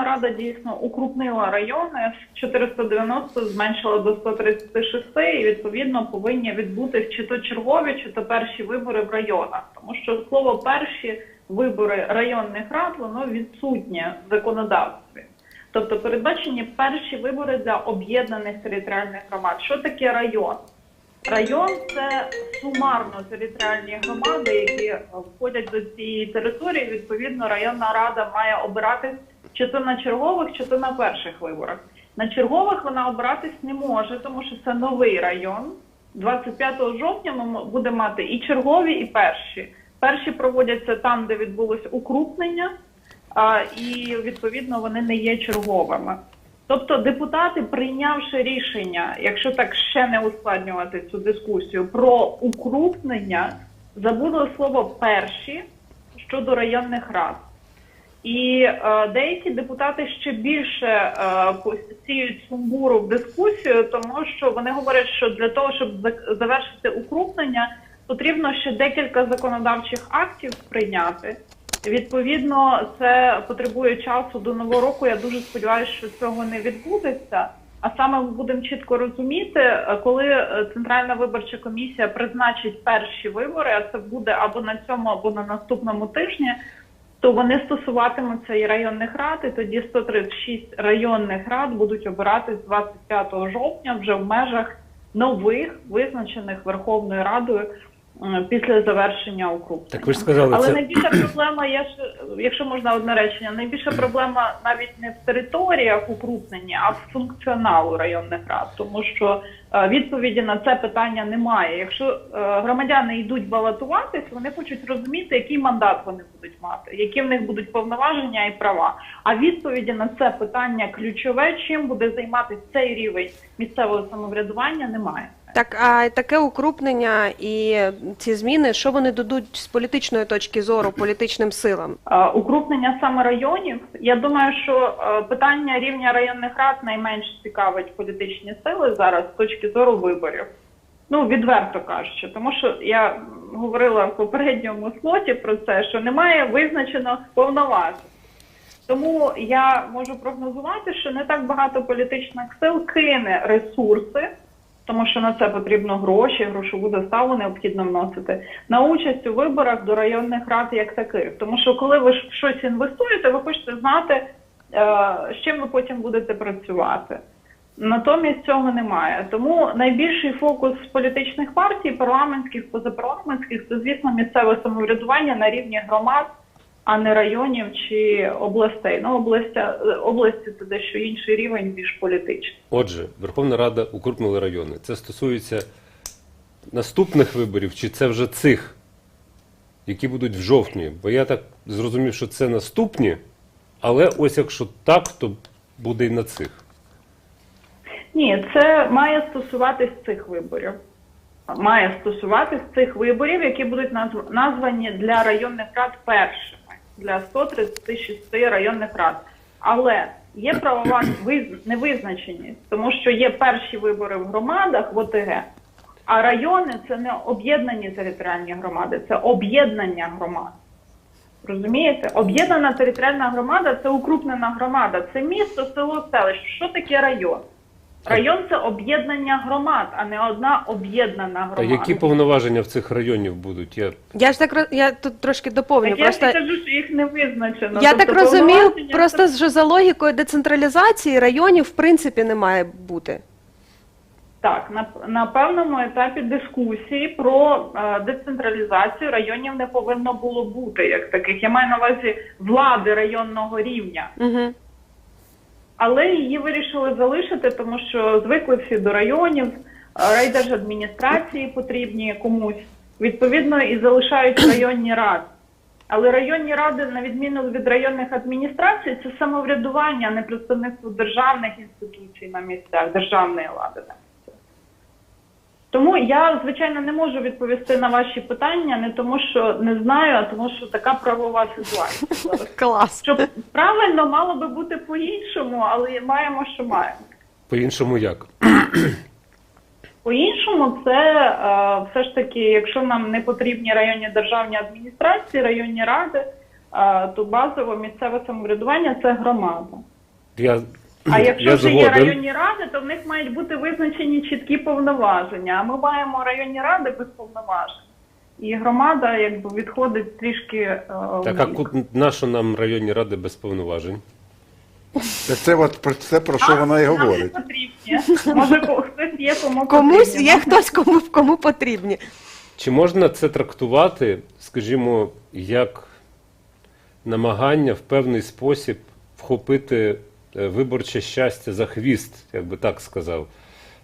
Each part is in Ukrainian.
Верховна Рада дійсно укрупнила райони з 490 зменшила до 136, і відповідно повинні відбутись чи то чергові, чи то перші вибори в районах, тому що слово перші вибори районних рад воно відсутнє в законодавстві. Тобто передбачені перші вибори для об'єднаних територіальних громад. Що таке район? Район це сумарно територіальні громади, які входять до цієї території. Відповідно, районна рада має обиратись чи то на чергових, чи то на перших виборах. На чергових вона обиратись не може, тому що це новий район. 25 жовтня ми будемо мати і чергові, і перші. Перші проводяться там, де відбулось укрупнення, а, і відповідно вони не є черговими. Тобто депутати, прийнявши рішення, якщо так ще не ускладнювати цю дискусію, про укрупнення, забули слово перші щодо районних рад. І е, деякі депутати ще більше е, посіють сумбуру в дискусію, тому що вони говорять, що для того, щоб за- завершити укрупнення, потрібно ще декілька законодавчих актів прийняти. Відповідно, це потребує часу до нового року. Я дуже сподіваюся, що цього не відбудеться. А саме ми будемо чітко розуміти, е, коли е, Центральна виборча комісія призначить перші вибори, а це буде або на цьому, або на наступному тижні, то вони стосуватимуться і районних рад, і тоді 136 районних рад будуть обиратись 25 жовтня вже в межах нових визначених Верховною Радою після завершення укрупнення. Так ви ж сказали, Але це найбільша проблема, я ж, якщо можна одне речення, найбільша проблема навіть не в територіях укрупнення, а в функціоналу районних рад, тому що е, відповіді на це питання немає. Якщо е, громадяни йдуть балотуватись, вони хочуть розуміти, який мандат вони будуть мати, які в них будуть повноваження і права. А відповіді на це питання ключове, чим буде займатися цей рівень місцевого самоврядування, немає. Так, а таке укрупнення і ці зміни, що вони дадуть з політичної точки зору політичним силам? Укрупнення саме районів. Я думаю, що е, питання рівня районних рад найменш цікавить політичні сили зараз з точки зору виборів. Ну, відверто кажучи, тому що я говорила в попередньому слоті про це, що немає визначених повноважень. Тому я можу прогнозувати, що не так багато політичних сил кине ресурси, тому що на це потрібно гроші, грошову доставу необхідно вносити на участь у виборах до районних рад як таких. Тому що коли ви щось інвестуєте, ви хочете знати, е, з чим ви потім будете працювати. Натомість цього немає. Тому найбільший фокус політичних партій, парламентських, позапарламентських, це звісно місцеве самоврядування на рівні громад, а не районів чи областей. Ну, областя, області це дещо інший рівень, більш політичний. отже, Верховна Рада укрупнила райони. Це стосується наступних виборів, чи це вже цих, які будуть в жовтні? Бо я так зрозумів, що це наступні, але ось якщо так, то буде і на цих. Ні, це має стосуватись цих виборів. Має стосуватись цих виборів, які будуть назв- названі для районних рад першими для 136 районних рад. Але є правова невизначеність, тому що є перші вибори в громадах в ОТГ, а райони це не об'єднані територіальні громади, це об'єднання громад. Розумієте? Об'єднана територіальна громада це укрупнена громада, це місто, село, селище. Що таке район? Район це об'єднання громад, а не одна об'єднана А громада. які повноваження в цих районів будуть? Я Я ж так я тут трошки доповню. Так я Просто ж і кажу, що їх не визначено. я Тобто так розумію, просто це- що за логікою децентралізації районів в принципі не має бути. Так, на, на певному етапі дискусії про е, децентралізацію районів не повинно було бути як таких. Я маю на увазі влади районного рівня. Угу. Але її вирішили залишити, тому що звикли всі до районів, е, райдержадміністрації потрібні комусь. Відповідно, і залишають районні ради. Але районні ради, на відміну від районних адміністрацій, це самоврядування, а не представництво державних інституцій на місцях, державної влади. Тому я, звичайно, не можу відповісти на ваші питання, не тому, що не знаю, а тому, що така правова ситуація. Клас. Щоб правильно мало би бути по-іншому, але маємо, що маємо. по-іншому як? По-іншому, це е, все ж таки, якщо нам не потрібні районні державні адміністрації, районні ради, е, то базово місцеве самоврядування це громада. Я, А якщо вже є районні ради, то в них мають бути визначені чіткі повноваження. А ми маємо районні ради без повноважень. І громада якби відходить трішки е, Так, а вбік. ку- нащо нам районні ради без повноважень? Це от про це про що вона і Нам не говорить. потрібні. Може, ко- хтось є, кому Комусь потрібні. є хтось, кому кому потрібні. Чи можна це трактувати, скажімо, як намагання в певний спосіб вхопити виборче щастя за хвіст, як би так сказав,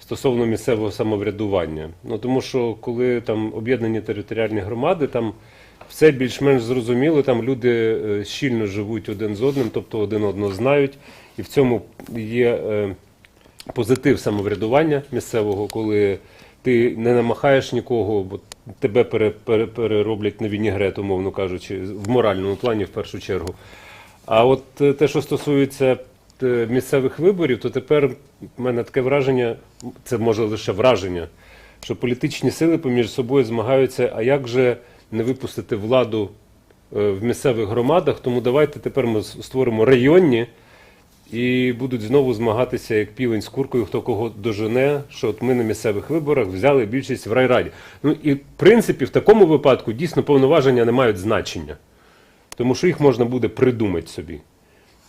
стосовно місцевого самоврядування? Ну тому що коли там об'єднані територіальні громади, там все більш-менш зрозуміло, там люди е, щільно живуть один з одним, тобто один одного знають, і в цьому є. е, позитив самоврядування місцевого, коли ти не намахаєш нікого, бо тебе пере, пере, перероблять на вінігрет, умовно кажучи, в моральному плані в першу чергу. А от е, те, що стосується е, місцевих виборів, то тепер в мене таке враження, це може лише враження, що політичні сили поміж собою змагаються, а як же не випустити владу е, в місцевих громадах, тому давайте тепер ми створимо районні і будуть знову змагатися як півень з куркою, хто кого дожене, що от ми на місцевих виборах взяли більшість в райраді. Ну і в принципі в такому випадку дійсно повноваження не мають значення, тому що їх можна буде придумати собі.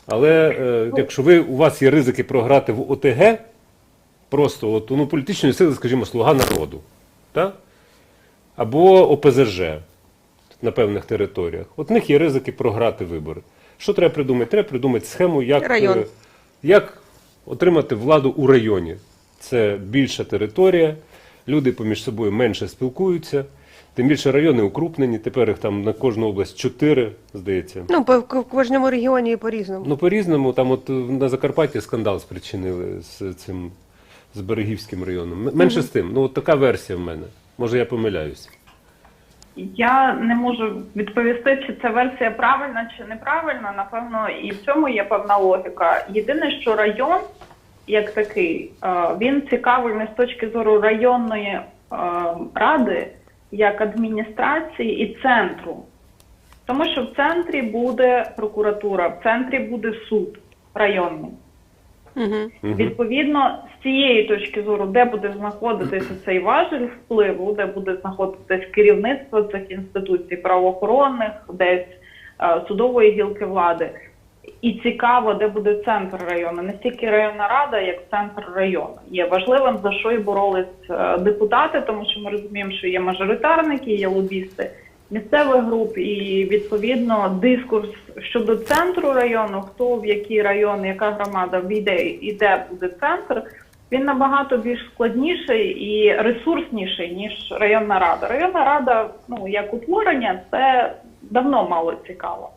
Але е, якщо ви у вас є ризики програти в ОТГ, просто от, ну, політичної сили, скажімо, слуга народу, так? або ОПЗЖ на певних територіях, от в них є ризики програти вибори. Що треба придумати? Треба придумати схему, як, Район. е, як отримати владу у районі. Це більша територія, люди поміж собою менше спілкуються. Тим більше райони укрупнені, тепер їх там на кожну область чотири, здається. Ну, по в кожному регіоні і по-різному. Ну, по-різному, там от е, на Закарпатті скандал спричинили з цим з Берегівським районом. Менше з тим, ну от така версія в мене. Може, я помиляюсь. Я не можу відповісти, чи ця версія правильна чи неправильна. Напевно, і в цьому є певна логіка. Єдине, що район, як такий, е, він цікавий не з точки зору районної е, ради, як адміністрації і центру. Тому що в центрі буде прокуратура, в центрі буде суд районний. Угу. Відповідно, з цієї точки зору, де буде знаходитися цей важель впливу, де буде знаходитись керівництво цих інституцій правоохоронних, десь е, судової гілки влади. І цікаво, де буде центр району. Не стільки районна рада, як центр району. Є важливим, за що і боролись е, депутати, тому що ми розуміємо, що є мажоритарники, є лобісти місцевих груп, і відповідно дискурс щодо центру району, хто в який район, яка громада війде і де буде центр. Він набагато більш складніший і ресурсніший ніж районна рада. Районна рада, ну як утворення, це давно мало цікаво.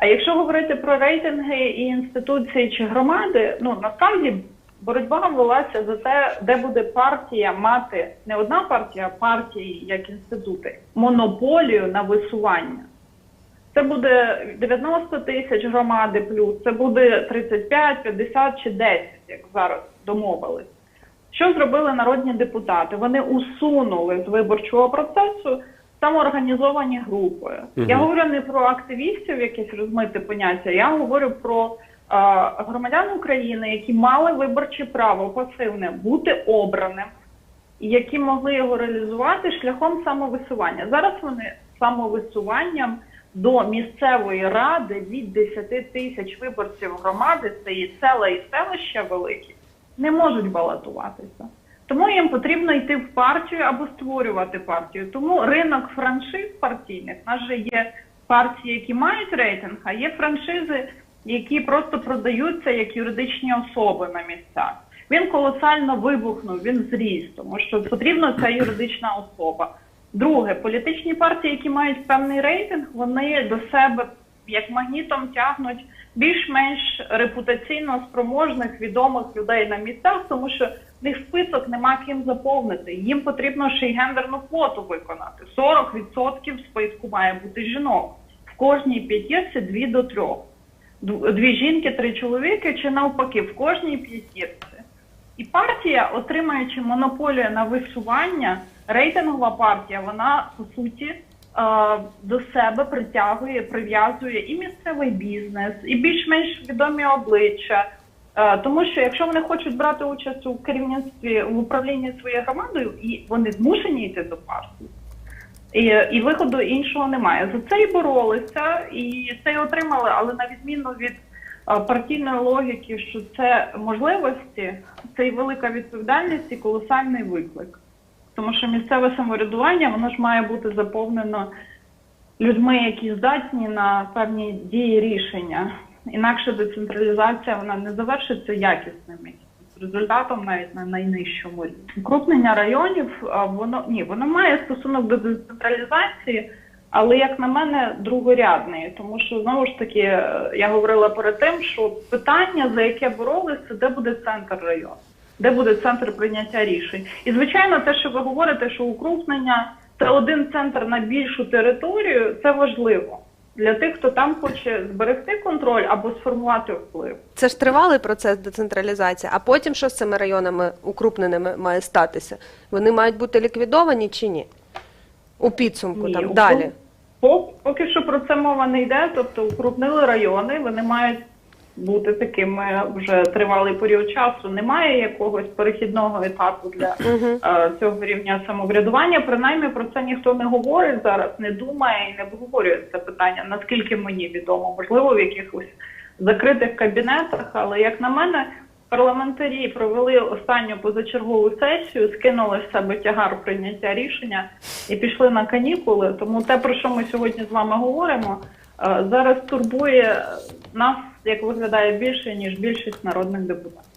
А якщо говорити про рейтинги і інституції чи громади, ну насправді боротьба велася за те, де буде партія мати не одна партія, а партії як інститути, монополію на висування. Це буде 90 тисяч громади плюс, це буде 35, 50 чи 10, як зараз домовились. Що зробили народні депутати? Вони усунули з виборчого процесу самоорганізовані групи. Мгм. Я говорю не про активістів, якесь розмите поняття. Я говорю про е, громадян України, які мали виборче право пасивне бути обраним, і які могли його реалізувати шляхом самовисування. Зараз вони самовисуванням до місцевої ради від 10 тисяч виборців громади, це і села, і селища великі, не можуть балотуватися. Тому їм потрібно йти в партію або створювати партію. Тому ринок франшиз партійних у нас же є партії, які мають рейтинг, а є франшизи, які просто продаються як юридичні особи на місцях. Він колосально вибухнув, він зріс, тому що потрібна ця юридична особа. Друге, політичні партії, які мають певний рейтинг, вони до себе як магнітом тягнуть більш-менш репутаційно спроможних відомих людей на місцях, тому що них список нема ким заповнити. Їм потрібно ще й гендерну квоту виконати. 40% списку має бути жінок. В кожній п'ятірці дві до трьох. Дві жінки, три чоловіки, чи навпаки, в кожній п'ятірці. І партія, отримуючи монополію на висування, рейтингова партія, вона по суті до себе притягує, прив'язує і місцевий бізнес, і більш-менш відомі обличчя. Е, Тому що якщо вони хочуть брати участь у керівництві в управлінні своєю громадою, і вони змушені йти до партії, і, і виходу іншого немає. За це і боролися, і це і отримали, але на відміну від партійної логіки, що це можливості, це і велика відповідальність і колосальний виклик. Тому що місцеве самоврядування воно ж має бути заповнено людьми, які здатні на певні дії рішення. Інакше децентралізація вона не завершиться якісним якимось результатом навіть на найнижчому рівні. Укрупнення районів воно ні, воно має стосунок до децентралізації, але як на мене, другорядний, тому що знову ж таки е, я говорила перед тим, що питання, за яке боролися, де буде центр району, де буде центр прийняття рішень. І звичайно, те, що ви говорите, що укрупнення це один центр на більшу територію, це важливо для тих, хто там хоче зберегти контроль або сформувати вплив. Це ж тривалий процес децентралізації, а потім що з цими районами укрупненими має статися? Вони мають бути ліквідовані чи ні? У підсумку Ні, там укруп- далі. Пок- Поки що про це мова не йде, тобто укрупнили райони, вони мають бути такими вже тривалий період часу. Немає якогось перехідного етапу для е, цього рівня самоврядування. Принаймні про це ніхто не говорить зараз, не думає і не обговорює це питання. Наскільки мені відомо, можливо, в якихось закритих кабінетах, але як на мене. Парламентарі провели останню позачергову сесію, скинули з себе тягар прийняття рішення і пішли на канікули. Тому те, про що ми сьогодні з вами говоримо, е, зараз турбує нас, як виглядає більше ніж більшість народних депутатів.